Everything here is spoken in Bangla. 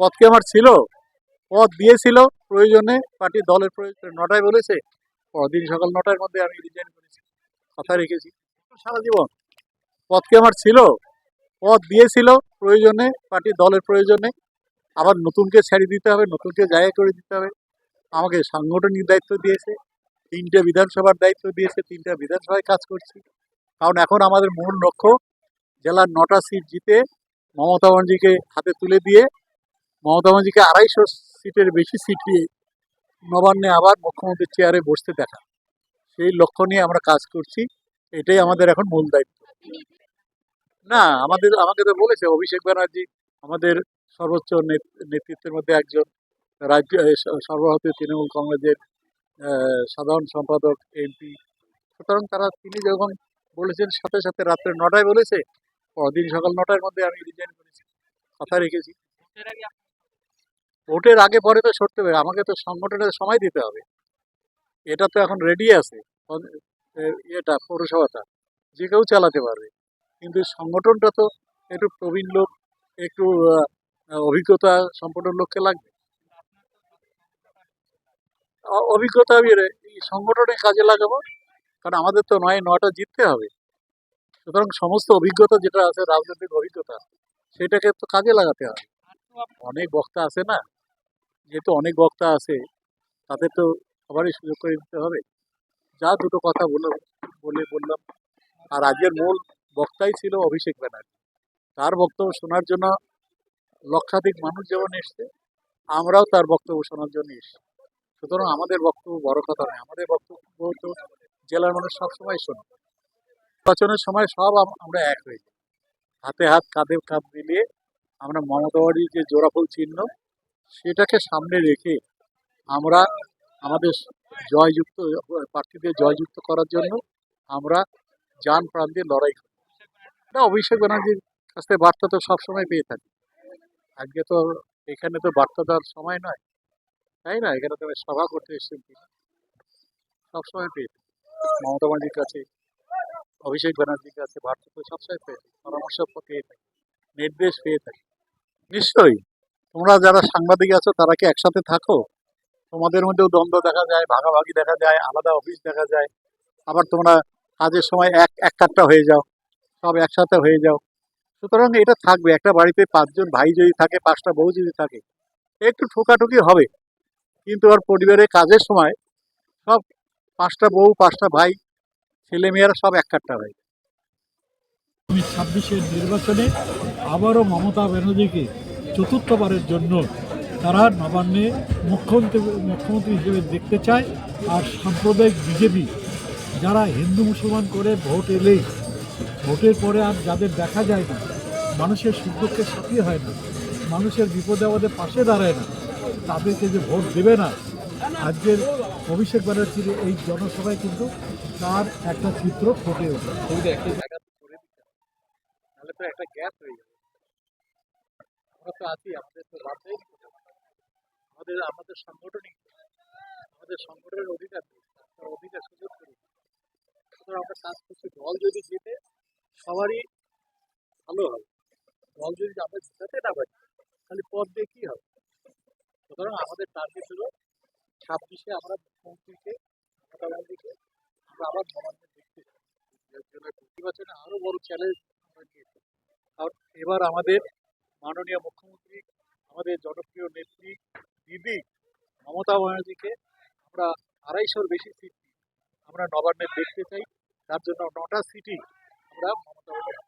পদ কি আমার ছিল। পদ দিয়েছিল প্রয়োজনে পার্টি দলের প্রয়োজনে। নটায় বলেছে, পরদিন সকাল নটার মধ্যে আমি রিজাইন করেছি। কথা রেখেছি। সারা জীবন পদ কি আমার ছিল। পদ দিয়েছিল প্রয়োজনে পার্টি দলের প্রয়োজনে। আবার নতুনকে ছেড়ে দিতে হবে, নতুনকে জায়গা করে দিতে হবে। আমাকে সাংগঠনিক দায়িত্ব দিয়েছে, তিনটে বিধানসভার দায়িত্ব দিয়েছে, তিনটা বিধানসভায় কাজ করছি। কারণ এখন আমাদের মূল লক্ষ্য, জেলার নটা সিট জিতে মমতা ব্যানার্জিকে হাতে তুলে দিয়ে মমতা ব্যানার্জিকে আড়াইশো সিটের বেশি সিট নবান্নে আবার মুখ্যমন্ত্রীর চেয়ারে বসতে দেখা। সেই লক্ষ্য নিয়ে আমরা কাজ করছি। এটাই আমাদের এখন মূল দায়িত্ব। না, আমাদের, আমাকে তো বলেছে অভিষেক ব্যানার্জি, আমাদের সর্বোচ্চ নেত- নেতৃত্বের মধ্যে একজন রাজ্য সর্বভারতীয় তৃণমূল কংগ্রেসের সাধারণ সম্পাদক, এমপি। সুতরাং তারা, তিনি যখন বলেছেন, সাথে সাথে রাত্রে নটায় বলেছে, পরদিন সকাল নটার মধ্যে আমি রিজাইন করেছি। কথা রেখেছি। ভোটের আগে পরে তো সরতে হবে। আমাকে তো সংগঠনের সময় দিতে হবে। এটা তো এখন রেডি আছে। পঞ্চ- এ, ইয়েটা পৌরসভাটা। যে কেউ চালাতে পারবে। কিন্তু সংগঠনটা তো একটু প্রবীণ লোক একটু অভিজ্ঞতা সম্পন্ন লোককে লাগবে। অভিজ্ঞতা আমি সংগঠনে কাজে লাগাবো। কারণ আমাদের তো নয় নটা জিততে হবে। সুতরাং সমস্ত অভিজ্ঞতা যেটা আছে রাজনৈতিক অভিজ্ঞতা সেটাকে তো কাজে লাগাতে হবে। অনেক বক্তা আছে না? যেহেতু অনেক বক্তা আছে, তাদের তো সবারই সুযোগ করে দিতে হবে। যা দুটো কথা বলে বলে বললাম। আর আজকের মূল বক্তাই ছিল অভিষেক ব্যানার্জি। তার বক্তব্য শোনার জন্য লক্ষাধিক মানুষ যেমন এসছে, আমরাও তার বক্তব্য শোনার জন্য এসছি। সুতরাং আমাদের বক্তব্য বড় কথা নয়। আমাদের বক্তব্য তো জেলার মানুষ সবসময় শোনে। নির্বাচনের সময় সব আমরা এক হয়ে যাই। হাতে হাত কাঁধে কাঁধ মিলিয়ে আমরা মমতা বাড়ির যে জোড়াফুল চিহ্ন সেটাকে সামনে রেখে আমরা আমাদের জয়যুক্ত, প্রার্থীদের জয়যুক্ত করার জন্য আমরা যান প্রাণ দিয়ে লড়াই করি। এটা অভিষেক ব্যানার্জির কাছ থেকে বার্তা তো সবসময় পেয়ে থাকি। আজকে তো এখানে তো বার্তা দেওয়ার সময় নয়। তাই না? এখানে তো আমি সভা করতে এসেছেন তিনি সবসময় পেয়ে থাকি। মমতা ব্যানার্জির কাছে, অভিষেক ব্যানার্জির কাছে বার্তা তো সবসময় পেয়ে থাকি। পরামর্শ পেয়ে থাকি। নির্দেশ পেয়ে থাকি। নিশ্চয়ই। তোমরা যারা সাংবাদিক আছো, তারা কি একসাথে থাকো? তোমাদের মধ্যেও দ্বন্দ্ব দেখা যায়, ভাগাভাগি দেখা যায়, আলাদা অফিস দেখা যায়। আবার তোমরা কাজের সময় এক এক কাটটা হয়ে যাও, সব একসাথে হয়ে যাও। সুতরাং এটা থাকবে, একটা বাড়িতে পাঁচজন ভাই যদি থাকে, পাঁচটা বউ যদি থাকে, একটু ঠোকাঠুকি হবে। কিন্তু আর পরিবারে কাজের সময় সব পাঁচটা বউ, পাঁচটা ভাই ছেলে মেয়েরা সব এক কাট্টা। আমি ছাব্বিশের নির্বাচনে আবারও মমতা ব্যানার্জিকে চতুর্থবারের জন্য তারা নবান্নে মুখ্যমন্ত্রী মুখ্যমন্ত্রী হিসেবে দেখতে চায় আর সাম্প্রদায়িক বিজেপি, যারা হিন্দু মুসলমান করে ভোট এলেই, ভোটের পরে আর যাদের দেখা যায় না, মানুষের সুযোগের সাথী হয় না, মানুষের বিপদে আপদে পাশে দাঁড়ায় না, তাদেরকে যে ভোট দেবে না, আজকের অভিষেক ব্যানার্জির এই জনসভায় কিন্তু তার একটা চিত্র ফুটে ওঠে। একটা গ্যাপ হয়ে যাবে। আমরা তো আছি, আমাদের তো নিতে হবে। আমাদের আমাদের সাংগঠনিক আমাদের সংগঠনের অধিকার নেই। তার অধিকার সুযোগ করে। সুতরাং আমরা কাজ করছি, দল যদি জেতে, সবারই ভালো হবে। দল যদি আমরা জেতাতে না পারি, তাহলে পদ দিয়ে কি হবে? সুতরাং আমাদের টার্গেট হলো ছাব্বিশে আমরা মুখ্যমন্ত্রীকে ব্যানার্জিকে, আমরা আবার নবান্নে দেখতে চাই জন্য নির্বাচনে বড় চ্যালেঞ্জ আমরা নিয়েছি কারণ এবার আমাদের মাননীয় মুখ্যমন্ত্রী, আমাদের জনপ্রিয় নেত্রী দিদি মমতা ব্যানার্জিকে আমরা আড়াইশোর বেশি সিট আমরা নবান্নে দেখতে চাই। তার জন্য নটা সিটি আমরা মমতা ব্যানার্জি